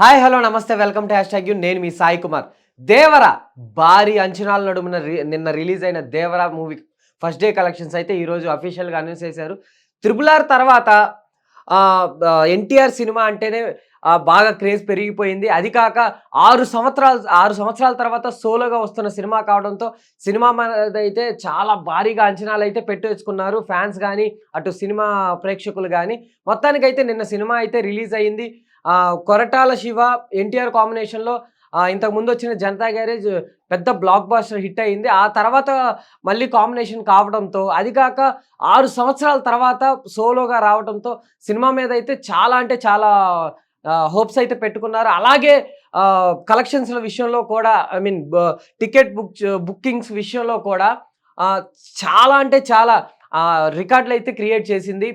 Hi hello నమస్తే welcome to hashtag you. నేను మీ సాయి కుమార్. దేవర భారీ అంచనాల నడుమున నిన్న రిలీజ్ అయిన Devara movie first day collections అయితే ఈరోజు అఫీషియల్గా అనౌన్స్ చేశారు. త్రిపుల్ ఆర్ తర్వాత ఎన్టీఆర్ సినిమా అంటేనే బాగా క్రేజ్ పెరిగిపోయింది. అది కాక ఆరు సంవత్సరాలు ఆరు సంవత్సరాల తర్వాత సోలోగా వస్తున్న సినిమా కావడంతో సినిమా మీద అయితే చాలా భారీగా అంచనాలు అయితే పెట్టేసుకున్నారు ఫ్యాన్స్ కానీ అటు సినిమా ప్రేక్షకులు కానీ మొత్తానికైతే నిన్న సినిమా అయితే రిలీజ్ అయ్యింది కొరటాల శివ ఎన్టీఆర్ కాంబినేషన్లో ఇంతకు ముందు వచ్చిన జనతా గ్యారేజ్ పెద్ద బ్లాక్ బాస్టర్ హిట్ అయింది. ఆ తర్వాత మళ్ళీ కాంబినేషన్ కావడంతో అది కాక ఆరు సంవత్సరాల తర్వాత సోలోగా రావడంతో సినిమా మీద అయితే చాలా అంటే చాలా హోప్స్ అయితే పెట్టుకున్నారు. అలాగే కలెక్షన్స్ల విషయంలో కూడా I mean ticket book bookings విషయంలో కూడా చాలా అంటే చాలా రికార్డులు అయితే క్రియేట్ చేసింది.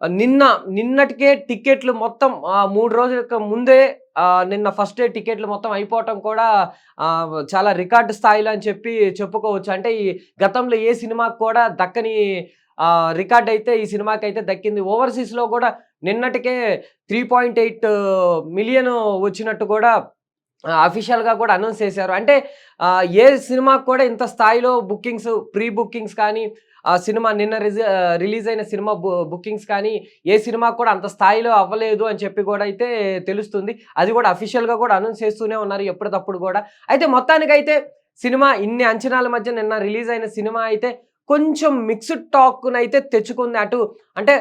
నిన్న నిన్నటికే టికెట్లు మొత్తం మూడు రోజుల ముందే నిన్న ఫస్ట్ డే టికెట్లు మొత్తం అయిపోవటం కూడా చాలా రికార్డు స్థాయిలో అని చెప్పి చెప్పుకోవచ్చు. అంటే ఈ గతంలో ఏ సినిమాకు కూడా దక్కని రికార్డ్ అయితే ఈ సినిమాకి అయితే దక్కింది. ఓవర్సీస్లో కూడా నిన్నటికే త్రీ పాయింట్ ఎయిట్ మిలియన్ వచ్చినట్టు కూడా అఫీషియల్గా కూడా అనౌన్స్ చేశారు. అంటే ఏ సినిమాకు కూడా ఇంత స్థాయిలో బుకింగ్స్ ప్రీ బుకింగ్స్ కానీ ఆ సినిమా నిన్న రిలీజ్ అయిన సినిమా బుకింగ్స్ కానీ ఏ సినిమా కూడా అంత స్థాయిలో అవ్వలేదు అని చెప్పి కూడా అయితే తెలుస్తుంది. అది కూడా అఫీషియల్గా కూడా అనౌన్స్ చేస్తూనే ఉన్నారు ఎప్పటికప్పుడు కూడా. అయితే మొత్తానికైతే సినిమా ఇన్ని అంచనాల మధ్య నిన్న రిలీజ్ అయిన సినిమా అయితే కొంచెం మిక్స్డ్ టాక్నైతే తెచ్చుకుంది అటు. అంటే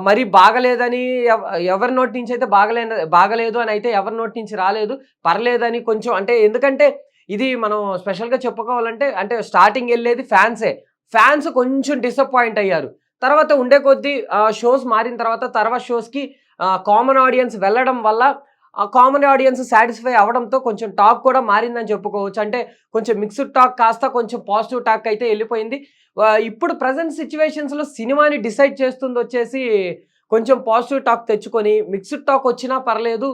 మరి బాగలేదని ఎవ- ఎవరి నోటి నుంచి అయితే బాగలే బాగలేదు అని అయితే ఎవరి నోటి నుంచి రాలేదు. పర్లేదని కొంచెం అంటే ఎందుకంటే ఇది మనం స్పెషల్గా చెప్పుకోవాలంటే అంటే స్టార్టింగ్ వెళ్ళేది ఫ్యాన్సే. ఫ్యాన్స్ కొంచెం డిసప్పాయింట్ అయ్యారు. తర్వాత ఉండే కొద్దీ షోస్ మారిన తర్వాత తర్వాత షోస్కి కామన్ ఆడియన్స్ వెళ్ళడం వల్ల ఆ కామన్ ఆడియన్స్ సాటిస్ఫై అవడంతో కొంచెం టాక్ కూడా మారిందని చెప్పుకోవచ్చు. అంటే కొంచెం మిక్స్డ్ టాక్ కాస్త కొంచెం పాజిటివ్ టాక్ అయితే వెళ్ళిపోయింది. ఇప్పుడు ప్రజెంట్ సిచ్యువేషన్స్లో సినిమాని డిసైడ్ చేస్తుంది వచ్చేసి కొంచెం పాజిటివ్ టాక్ తెచ్చుకొని మిక్స్డ్ టాక్ వచ్చినా పర్లేదు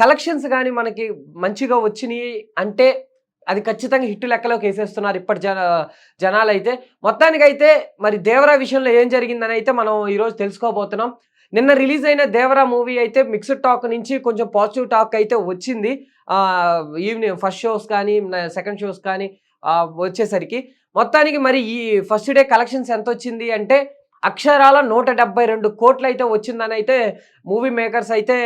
కలెక్షన్స్ కానీ మనకి మంచిగా వచ్చినాయి అంటే అది ఖచ్చితంగా హిట్ లెక్కలోకి వేసేస్తున్నారు ఇప్పటి జన జనాలు అయితే మొత్తానికైతే మరి దేవరా విషయంలో ఏం జరిగిందని అయితే మనం ఈరోజు తెలుసుకోబోతున్నాం. నిన్న రిలీజ్ అయిన దేవరా మూవీ అయితే మిక్స్డ్ టాక్ నుంచి కొంచెం పాజిటివ్ టాక్ అయితే వచ్చింది. ఈవినింగ్ ఫస్ట్ షోస్ కానీ సెకండ్ షోస్ కానీ వచ్చేసరికి. మొత్తానికి మరి ఈ ఫస్ట్ డే కలెక్షన్స్ ఎంత వచ్చింది అంటే అక్షరాల నూట డెబ్బై రెండు కోట్లు అయితే వచ్చిందని అయితే మూవీ మేకర్స్ అయితే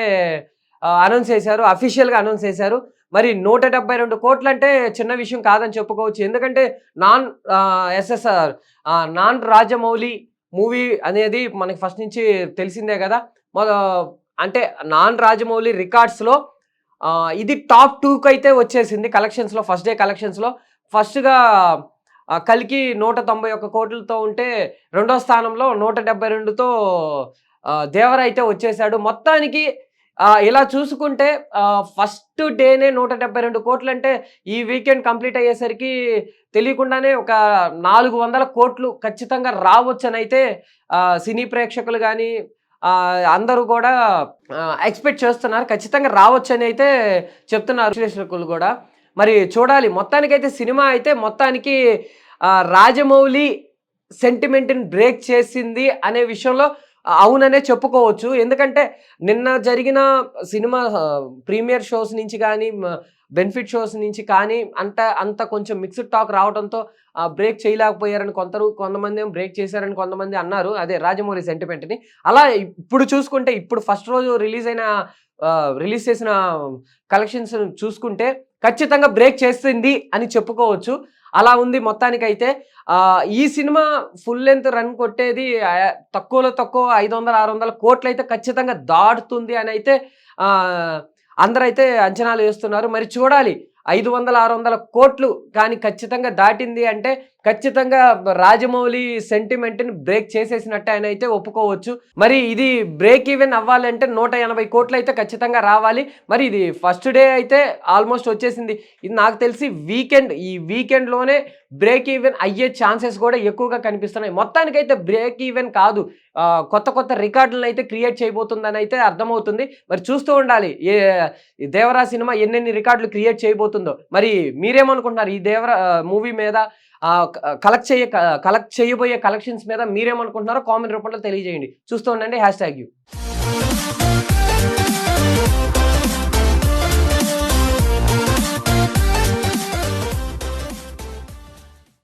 అనౌన్స్ చేశారు. అఫీషియల్గా అనౌన్స్ చేశారు. మరి నూట డెబ్బై రెండు కోట్లు అంటే చిన్న విషయం కాదని చెప్పుకోవచ్చు. ఎందుకంటే non SSR non Rajamouli movie అనేది మనకి ఫస్ట్ నుంచి తెలిసిందే కదా. అంటే నాన్ రాజమౌళి రికార్డ్స్లో ఇది టాప్ టూకి అయితే వచ్చేసింది కలెక్షన్స్లో ఫస్ట్ డే కలెక్షన్స్లో. ఫస్ట్గా కలికి నూట తొంభై ఒక్క కోట్లతో ఉంటే రెండో స్థానంలో నూట డెబ్బై రెండుతో దేవర అయితే వచ్చేసాడు మొత్తానికి ఇలా చూసుకుంటే ఫస్ట్ డేనే నూట డెబ్బై రెండు కోట్లు అంటే ఈ వీకెండ్ కంప్లీట్ అయ్యేసరికి తెలియకుండానే ఒక నాలుగు వందల కోట్లు ఖచ్చితంగా రావచ్చని అయితే సినీ ప్రేక్షకులు కానీ అందరూ కూడా ఎక్స్పెక్ట్ చేస్తున్నారు. ఖచ్చితంగా రావచ్చని అయితే చెప్తున్నారు విశ్లేషకులు కూడా. మరి చూడాలి. మొత్తానికైతే సినిమా అయితే మొత్తానికి రాజమౌళి సెంటిమెంట్ని బ్రేక్ చేసింది అనే విషయంలో అవుననే చెప్పుకోవచ్చు. ఎందుకంటే నిన్న జరిగిన సినిమా ప్రీమియర్ షోస్ నుంచి కానీ బెనిఫిట్ షోస్ నుంచి కానీ అంత అంత కొంచెం మిక్స్డ్ టాక్ రావడంతో బ్రేక్ చేయలేకపోయారని కొందరు కొంతమంది బ్రేక్ చేశారని కొంతమంది అన్నారు. అదే రాజమౌళి సెంటిమెంట్ని. అలా ఇప్పుడు చూసుకుంటే ఇప్పుడు ఫస్ట్ రోజు రిలీజ్ అయిన రిలీజ్ చేసిన కలెక్షన్స్ చూసుకుంటే ఖచ్చితంగా బ్రేక్ చేస్తుంది అని చెప్పుకోవచ్చు. అలా ఉంది మొత్తానికైతే. ఈ సినిమా ఫుల్ లెంత్ రన్ కొట్టేది తక్కువలో తక్కువ ఐదు వందల ఆరు వందల కోట్లు అయితే ఖచ్చితంగా దాటుతుంది అని అయితే అందరైతే అంచనాలు వేస్తున్నారు. మరి చూడాలి ఐదు వందల ఆరు వందల కోట్లు కానీ ఖచ్చితంగా దాటింది అంటే ఖచ్చితంగా రాజమౌళి సెంటిమెంట్ని బ్రేక్ చేసేసినట్టు ఆయన అయితే ఒప్పుకోవచ్చు. మరి ఇది బ్రేక్ ఈవెన్ అవ్వాలంటే నూట ఎనభై కోట్లు అయితే ఖచ్చితంగా రావాలి. మరి ఇది ఫస్ట్ డే అయితే ఆల్మోస్ట్ వచ్చేసింది. ఇది నాకు తెలిసి వీకెండ్ ఈ వీకెండ్లోనే బ్రేక్ ఈవెన్ అయ్యే ఛాన్సెస్ కూడా ఎక్కువగా కనిపిస్తున్నాయి. మొత్తానికైతే బ్రేక్ ఈవెన్ కాదు. కొత్త కొత్త రికార్డులను అయితే క్రియేట్ చేయబోతుందని అయితే అర్థమవుతుంది. మరి చూస్తూ ఉండాలి. ఏ దేవరా సినిమా ఎన్నెన్ని రికార్డులు క్రియేట్ చేయబోతుంది మరి మీరేమనుకుంటున్నారు? ఈ దేవర మూవీ మీద కలెక్ట్ చేయ కలెక్ట్ చేయబోయే కలెక్షన్స్ మీద మీరేమనుకుంటున్నారో కామెంట్ రూపంలో తెలియజేయండి. చూస్తూ ఉండండి హ్యాష్ ట్యాగ్ యూ.